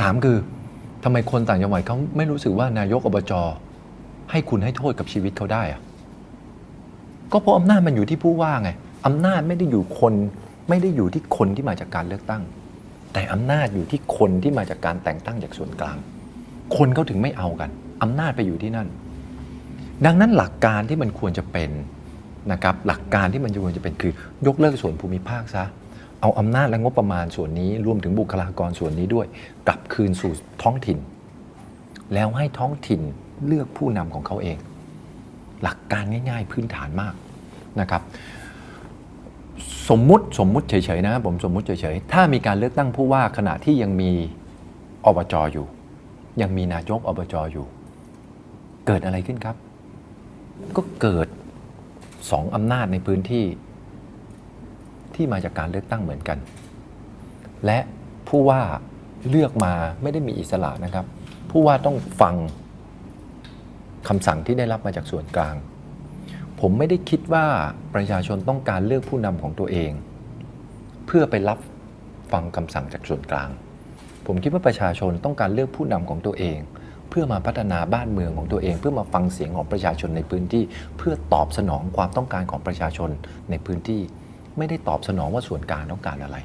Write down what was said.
ถามคือทำไมคนต่างจังหวัดเขาไม่รู้สึกว่านายกอบจให้คุณให้โทษกับชีวิตเขาได้อะก็เพราะอำนาจมันอยู่ที่ผู้ว่าไงอำนาจไม่ได้อยู่คนไม่ได้อยู่ที่คนที่มาจากการเลือกตั้ง แต่อำนาจอยู่ที่คนที่มาจากการแต่งตั้งจากส่วนกลาง คนเขาถึงไม่เอากันอำนาจไปอยู่ที่นั่น ดังนั้นหลักการที่มันควรจะเป็นนะครับหลักการที่มันควรจะเป็นคือยกเลิกส่วนภูมิภาคซะ เอาอำนาจและงบประมาณส่วนนี้รวมถึงบุคลากรส่วนนี้ด้วย กลับคืนสู่ท้องถิ่น แล้วให้ท้องถิ่นเลือกผู้นำของเขาเอง หลักการง่าย ๆ พื้นฐานมากนะครับ สมมุติสมมุติเฉยๆนะผมสมมุติเฉยๆถ้ามีการเลือกตั้งผู้ว่าขณะที่ยังมีอบจอยู่ ยังมีนายกอบจอยู่ เกิดอะไรขึ้นครับ ก็เกิดสองอำนาจในพื้นที่ ที่มาจากการเลือกตั้งเหมือนกัน และผู้ว่าเลือกมาไม่ได้มีอิสระนะครับ ผู้ว่าต้องฟังคำสั่งที่ได้รับมาจากส่วนกลาง ผมไม่ได้คิดว่าประชาชนต้องการเลือกผู้นำของตัวเอง เพื่อไปรับฟังคำสั่งจากส่วนกลาง ผมคิดว่าประชาชนต้องการเลือกผู้นำของตัวเอง เพื่อมาพัฒนาบ้านเมืองของตัวเอง เพื่อมาฟังเสียงของประชาชนในพื้นที่ เพื่อตอบสนองความต้องการของประชาชนในพื้นที่ ไม่ได้ตอบสนองว่าส่วนกลางต้องการอะไร